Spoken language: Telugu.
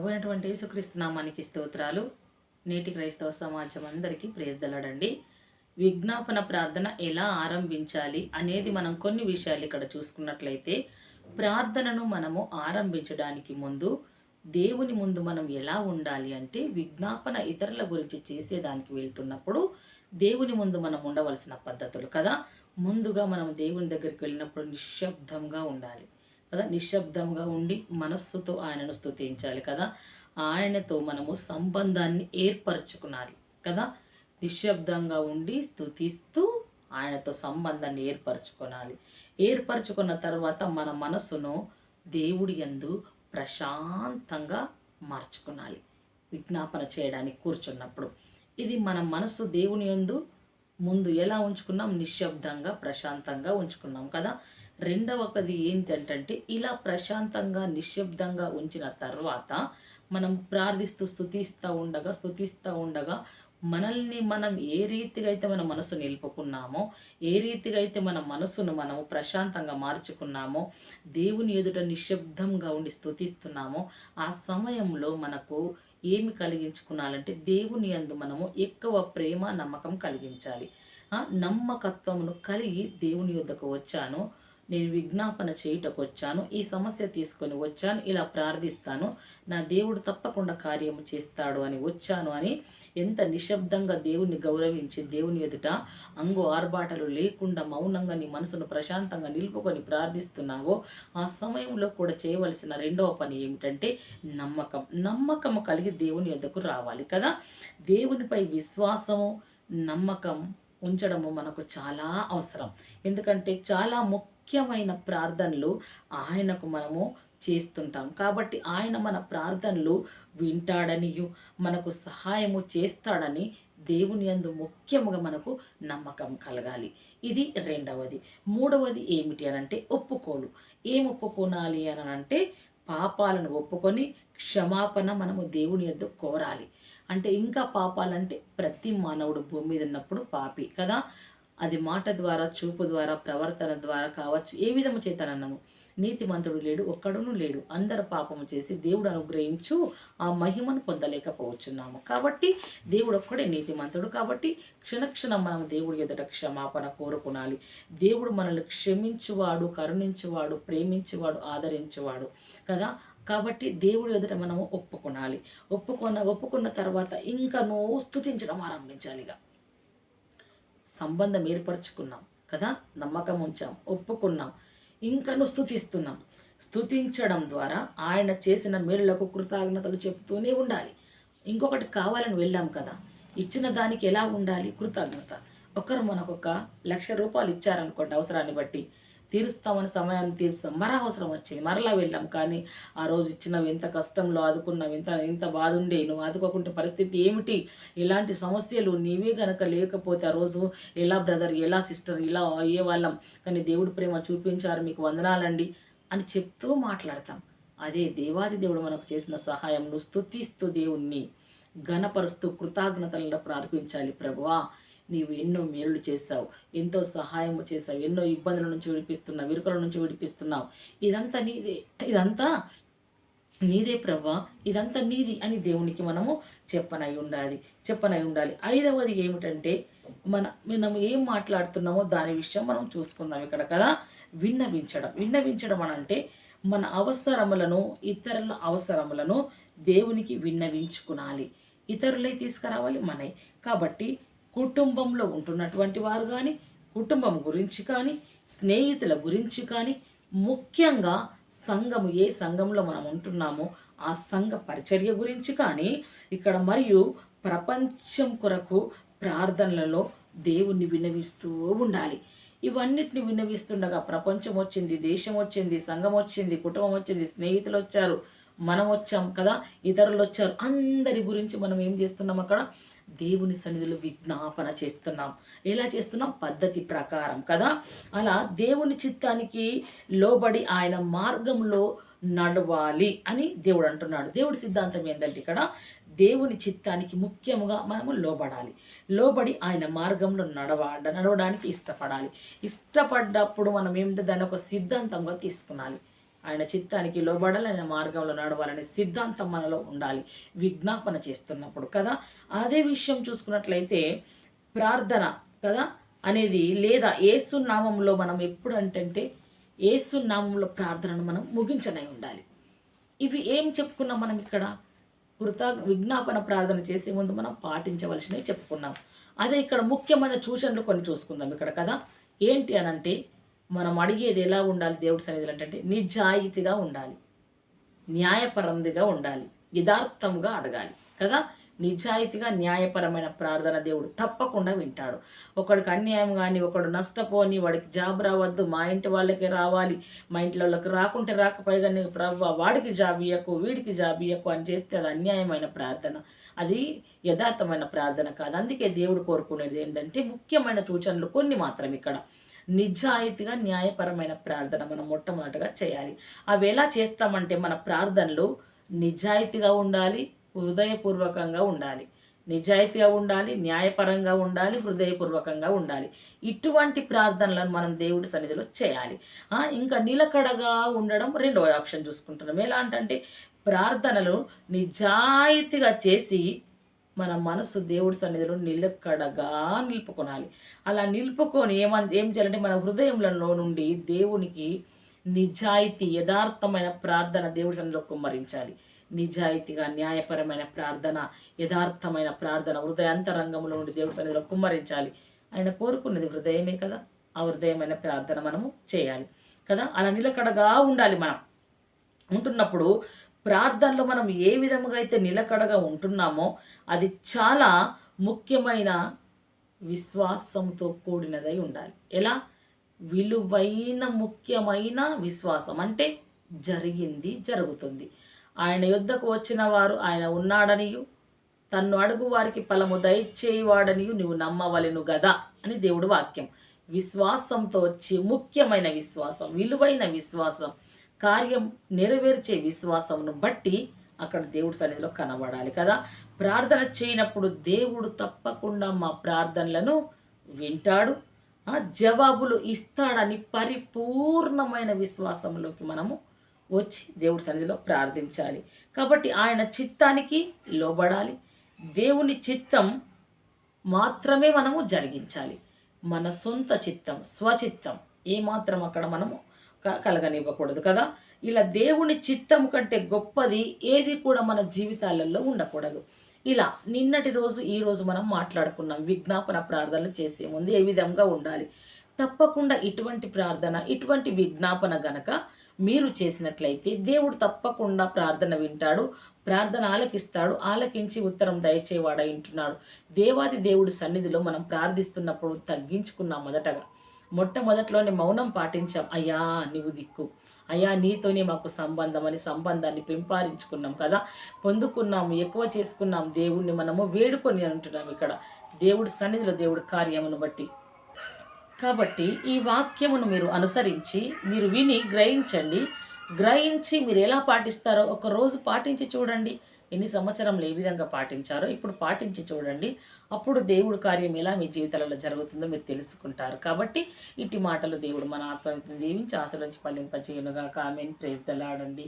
ప్రభు అయినటువంటి యేసుక్రీస్తు నామానికి స్తోత్రాలు. నేటి క్రైస్తవ సమాజం అందరికీ ప్రేజ్దలడండి విజ్ఞాపన ప్రార్థన ఎలా ఆరంభించాలి అనేది మనం కొన్ని విషయాలు ఇక్కడ చూసుకున్నట్లయితే ప్రార్థనను మనము ఆరంభించడానికి ముందు దేవుని ముందు మనం ఎలా ఉండాలి అంటే విజ్ఞాపన ఇతరుల గురించి చేసేదానికి వెళ్తున్నప్పుడు దేవుని ముందు మనం ఉండవలసిన పద్ధతులు కదా. ముందుగా మనం దేవుని దగ్గరికి వెళ్ళినప్పుడు నిశ్శబ్దంగా ఉండాలి. కదా? నిశ్శబ్దంగా ఉండి మనస్సుతో ఆయనను స్థుతించాలి కదా? ఆయనతో మనము సంబంధాన్ని ఏర్పరచుకునాలి కదా? నిశ్శబ్దంగా ఉండి స్థుతిస్తూ ఆయనతో సంబంధాన్ని ఏర్పరచుకోనాలి. ఏర్పరచుకున్న తర్వాత మన మనస్సును దేవుడి ఎందు ప్రశాంతంగా మార్చుకునాలి. విజ్ఞాపన చేయడానికి కూర్చున్నప్పుడు. ఇది మన మనస్సు దేవుని యందు ముందు ఎలా ఉంచుకున్నాం? నిశ్శబ్దంగా ప్రశాంతంగా ఉంచుకున్నాం కదా? రెండవది ఏంటంటే ఇలా ప్రశాంతంగా నిశ్శబ్దంగా ఉంచిన తర్వాత మనం ప్రార్థిస్తూ స్థుతిస్తూ ఉండగా స్థుతిస్తూ ఉండగా మనల్ని మనం ఏ రీతిగా అయితే మన మనసు నిలుపుకున్నామో ఏ రీతిగా అయితే మన మనసును మనము ప్రశాంతంగా మార్చుకున్నామో దేవుని ఎదుట నిశ్శబ్దంగా ఉండి స్థుతిస్తున్నామో ఆ సమయంలో మనకు ఏమి కలిగించుకున్నాలంటే దేవుని యందు మనము ఎక్కువ ప్రేమ నమ్మకం కలిగించాలి. నమ్మకత్వమును కలిగి దేవుని యొద్దకు వచ్చాను. నేను విజ్ఞాపన చేయుటకు వచ్చాను ఈ సమస్య తీసుకొని వచ్చాను ఇలా ప్రార్థిస్తాను. నా దేవుడు తప్పకుండా కార్యము చేస్తాడు అని వచ్చాను అని ఎంత నిశ్శబ్దంగా దేవుణ్ణి గౌరవించి దేవుని ఎదుట అంగు ఆర్భాటలు లేకుండా మౌనంగా నీ మనసును ప్రశాంతంగా నిలుపుకొని ప్రార్థిస్తున్నావో ఆ సమయంలో కూడా చేయవలసిన రెండవ పని ఏమిటంటే నమ్మకం. నమ్మకము కలిగి దేవుని ఎదుకు రావాలి కదా? దేవునిపై విశ్వాసము నమ్మకం ఉంచడము మనకు చాలా అవసరం. ఎందుకంటే చాలా ముఖ్యమైన ప్రార్థనలు ఆయనకు మనము చేస్తుంటాం. కాబట్టి ఆయన మన ప్రార్థనలు వింటాడనియు మనకు సహాయము చేస్తాడని దేవుని యందు ముఖ్యముగా మనకు నమ్మకం కలగాలి. ఇది రెండవది. మూడవది ఏమిటి అని అంటే ఒప్పుకోలు. ఏం ఒప్పుకోనాలి అని అంటే పాపాలను ఒప్పుకొని క్షమాపణ మనము దేవుని యొద్ద కోరాలి. అంటే ఇంకా పాపాలంటే ప్రతి మానవుడు భూమి మీద ఉన్నప్పుడు పాపి కదా. అది మాట ద్వారా చూపు ద్వారా ప్రవర్తన ద్వారా కావచ్చు. ఏ విధము చేతనన్నాము? నీతిమంతుడు లేడు ఒక్కడును లేడు. అందరు పాపము చేసి దేవుడు అనుగ్రహించు ఆ మహిమను పొందలేకపోవచ్చున్నాము. కాబట్టి దేవుడు ఒక్కడే నీతిమంతుడు. కాబట్టి క్షణక్షణం మనం దేవుడి ఎదుట క్షమాపణ కోరుకునాలి. దేవుడు మనల్ని క్షమించువాడు కరుణించువాడు ప్రేమించువాడు ఆదరించువాడు కదా? కాబట్టి దేవుడి ఎదుట మనము ఒప్పుకొనాలి. ఒప్పుకున్న ఒప్పుకున్న తర్వాత ఇంకా నో స్థుతించడం ఆరంభించాలి ఇక సంబంధం ఏర్పరచుకున్నాం కదా? నమ్మకం ఉంచాం ఒప్పుకున్నాం ఇంకను స్థుతిస్తున్నాం స్థుతించడం ద్వారా ఆయన చేసిన మేలులకు కృతజ్ఞతలు చెప్తూనే ఉండాలి. ఇంకొకటి కావాలని వెళ్ళాం కదా? ఇచ్చిన దానికి ఎలా ఉండాలి? కృతజ్ఞత. ఒకరు మనకొక లక్ష రూపాయలు ఇచ్చారనుకోండి అవసరాన్ని బట్టి. తీరుస్తామని సమయాన్ని తీరుస్తాం. మర అవసరం వచ్చింది. మరలా వెళ్ళాం. కానీ ఆ రోజు ఇచ్చినవి ఎంత కష్టంలో ఆదుకున్నావు ఇంత ఇంత బాధ ఉండే నువ్వు ఆదుకోకుంటే పరిస్థితి ఏమిటి? ఇలాంటి సమస్యలు నీవే గనక లేకపోతే ఆ రోజు ఎలా బ్రదర్ ఎలా సిస్టర్ ఇలా అయ్యేవాళ్ళం. కానీ దేవుడు ప్రేమ చూపించారు. మీకు వందనాలండి అని చెప్తూ మాట్లాడతాం. అదే దేవాది దేవుడు మనకు చేసిన సహాయం. నువ్వు దేవుణ్ణి ఘనపరుస్తూ కృతజ్ఞతలను ప్రార్థించాలి ప్రభువా. నీవు ఎన్నో మేలులు చేశావు ఎంతో సహాయం చేశావు ఎన్నో ఇబ్బందుల నుంచి విడిపిస్తున్నావు విరుకల నుంచి విడిపిస్తున్నావు. ఇదంతా నీదే ఇదంతా నీదే ప్రభా ఇదంతా నీది అని దేవునికి మనము చెప్పనై ఉండాలి చెప్పనై ఉండాలి. ఐదవది ఏమిటంటే మన మనం ఏం మాట్లాడుతున్నామో దాని విషయం మనం చూసుకుందాం ఇక్కడ కదా. విన్నవించడం. విన్నవించడం అని అంటే మన అవసరములను ఇతరుల అవసరములను దేవునికి విన్నవించుకునాలి. ఇతరులై తీసుకురావాలి మనై. కాబట్టి కుటుంబంలో ఉంటున్నటువంటి వారు కానీ కుటుంబం గురించి కానీ స్నేహితుల గురించి కానీ ముఖ్యంగా సంఘము ఏ సంఘంలో మనం ఉంటున్నామో ఆ సంఘ పరిచర్య గురించి కానీ ఇక్కడ మరియు ప్రపంచం కొరకు ప్రార్థనలలో దేవుణ్ణి విన్నవిస్తూ ఉండాలి. ఇవన్నిటిని విన్నవిస్తుండగా ప్రపంచం వచ్చింది దేశం వచ్చింది సంఘం వచ్చింది కుటుంబం వచ్చింది స్నేహితులు వచ్చారు మనం వచ్చాం కదా ఇతరులు వచ్చారు అందరి గురించి మనం ఏం చేస్తున్నాం అక్కడ? దేవుని సన్నిధిలో విజ్ఞాపన చేస్తున్నాం. ఎలా చేస్తున్నాం? పద్ధతి ప్రకారం కదా? అలా దేవుని చిత్తానికి లోబడి ఆయన మార్గంలో నడవాలి అని దేవుడు అంటున్నాడు. దేవుడి సిద్ధాంతం ఏంటంటే ఇక్కడ దేవుని చిత్తానికి ముఖ్యముగా మనము లోబడాలి. లోబడి ఆయన మార్గంలో నడవ నడవడానికి ఇష్టపడాలి. ఇష్టపడ్డప్పుడు మనం ఏమిటో దాన్ని ఒక సిద్ధాంతంగా తీసుకునాలి ఆయన చిత్తానికి లోబడాలి ఆయన మార్గంలో నడవాలనే సిద్ధాంతం మనలో ఉండాలి. విజ్ఞాపన చేస్తున్నప్పుడు కదా? అదే విషయం చూసుకున్నట్లయితే ప్రార్థన కదా? అనేది లేదా ఏసు నామంలో మనం ఎప్పుడు అంటే ఏసు నామంలో ప్రార్థనను మనం ముగించనై ఉండాలి. ఇవి ఏం చెప్పుకున్నాం మనం ఇక్కడ? కృత విజ్ఞాపన ప్రార్థన చేసే ముందు మనం పాటించవలసినవి చెప్పుకున్నాం. అదే ఇక్కడ ముఖ్యమైన సూచనలు కొన్ని చూసుకుందాం ఇక్కడ కదా? ఏంటి అని అంటే మనం అడిగేది ఎలా ఉండాలి దేవుడి సన్నిధిలో అంటే నిజాయితీగా ఉండాలి. న్యాయపరందిగా ఉండాలి. యథార్థంగా అడగాలి. కదా? నిజాయితీగా న్యాయపరమైన ప్రార్థన దేవుడు తప్పకుండా వింటాడు. ఒకడికి అన్యాయం కానీ ఒకడు నష్టపోని వాడికి జాబ్ రావద్దు మా ఇంటి వాళ్ళకి రావాలి మా ఇంట్లో వాళ్ళకి రాకుంటే రాకపోయిగా నీకు ప్రవ్వ వాడికి జాబ్ ఇయ్యకు వీడికి జాబ్ ఇయ్యకు అని చేస్తే అది అన్యాయమైన ప్రార్థన. అది యథార్థమైన ప్రార్థన కాదు. అందుకే దేవుడు కోరుకునేది ఏంటంటే ముఖ్యమైన సూచనలు కొన్ని మాత్రం ఇక్కడ. నిజాయితీగా న్యాయపరమైన ప్రార్థన మనం మొట్టమొదటిగా చేయాలి. అవి ఎలా చేస్తామంటే మన ప్రార్థనలు నిజాయితీగా ఉండాలి హృదయపూర్వకంగా ఉండాలి. నిజాయితీగా ఉండాలి న్యాయపరంగా ఉండాలి హృదయపూర్వకంగా ఉండాలి. ఇటువంటి ప్రార్థనలను మనం దేవుడి సన్నిధిలో చేయాలి. ఇంకా నిలకడగా ఉండడం రెండవ ఆప్షన్ చూసుకుంటున్నాం. ఎలా అంటే ప్రార్థనలు నిజాయితీగా చేసి మన మనసు దేవుడి సన్నిధిలో నిలకడగా నిలుపుకొనాలి. అలా నిలుపుకొని ఏమని ఏం చేయాలంటే మన హృదయంలో నుండి దేవునికి నిజాయితీ యథార్థమైన ప్రార్థన దేవుడి సన్నిధిలో కుమ్మరించాలి. నిజాయితీగా న్యాయపరమైన ప్రార్థన యథార్థమైన ప్రార్థన హృదయాంతరంగంలో నుండి దేవుడి సన్నిధిలో కుమ్మరించాలి. ఆయన కోరుకున్నది హృదయమే కదా? ఆ హృదయమైన ప్రార్థన మనము చేయాలి. కదా? అలా నిలకడగా ఉండాలి మనం. ఉంటున్నప్పుడు ప్రార్థనలో మనం ఏ విధముగా అయితే నిలకడగా ఉంటున్నామో అది చాలా ముఖ్యమైన విశ్వాసంతో కూడినదై ఉండాలి. ఎలా? విలువైన ముఖ్యమైన విశ్వాసం. అంటే జరిగింది జరుగుతుంది. ఆయన యుద్ధకు వచ్చిన వారు ఆయన ఉన్నాడనియు తన్ను అడుగు వారికి ఫలము దయచేయవాడనియు నువ్వు నమ్మవలెను గదా అని దేవుడు వాక్యం. విశ్వాసంతో వచ్చి ముఖ్యమైన విశ్వాసం విలువైన విశ్వాసం. కార్యం నెరవేర్చే విశ్వాసమును బట్టి అక్కడ దేవుడి సన్నిధిలో కనబడాలి కదా. ప్రార్థన చేయనప్పుడు దేవుడు తప్పకుండా మా ప్రార్థనలను వింటాడు. ఆ జవాబులు ఇస్తాడని పరిపూర్ణమైన విశ్వాసంలోకి మనము వచ్చి దేవుడి సన్నిధిలో ప్రార్థించాలి. కాబట్టి ఆయన చిత్తానికి లోబడాలి. దేవుని చిత్తం మాత్రమే మనము జరిగించాలి. మన సొంత చిత్తం స్వచిత్తం ఏమాత్రం అక్కడ మనము కలగనివ్వకూడదు కదా? ఇలా దేవుని చిత్తం కంటే గొప్పది ఏది కూడా మన జీవితాలలో ఉండకూడదు. ఇలా నిన్నటి రోజు ఈ రోజు మనం మాట్లాడుకున్నాం విజ్ఞాపన ప్రార్థనలు చేసే ముందు ఏ విధంగా ఉండాలి? తప్పకుండా ఇటువంటి ప్రార్థన ఇటువంటి విజ్ఞాపన గనక మీరు చేసినట్లయితే దేవుడు తప్పకుండా ప్రార్థన వింటాడు ప్రార్థన ఆలకిస్తాడు ఆలకించి ఉత్తరం దయచేవాడై ఉంటున్నాడు. దేవాది దేవుడి సన్నిధిలో మనం ప్రార్థిస్తున్నప్పుడు తగ్గించుకున్నాం మొదటగా. మొట్టమొదట్లోనే మౌనం పాటించాం. అయ్యా నువ్వు దిక్కు. అయ్యా నీతోనే మాకు సంబంధం అని సంబంధాన్ని పెంపారించుకున్నాం కదా. పొందుకున్నాము ఎక్కువ చేసుకున్నాం. దేవుణ్ణి మనము వేడుకొని అంటున్నాం ఇక్కడ. దేవుడి సన్నిధిలో దేవుడి కార్యమును బట్టి. కాబట్టి ఈ వాక్యమును మీరు అనుసరించి మీరు విని గ్రహించండి. గ్రహించి మీరు ఎలా పాటిస్తారో ఒక రోజు పాటించి చూడండి. ఎన్ని సంవత్సరంలో ఏ విధంగా పాటించారో ఇప్పుడు పాటించి చూడండి. అప్పుడు దేవుడు కార్యం ఎలా మీ జీవితాలలో జరుగుతుందో మీరు తెలుసుకుంటారు. కాబట్టి ఇటు మాటలు దేవుడు మన ఆత్మ దీవించి ఆశలోంచి పల్లింపచేయనుగా కామెంట్ ప్రేజ్ దలాడండి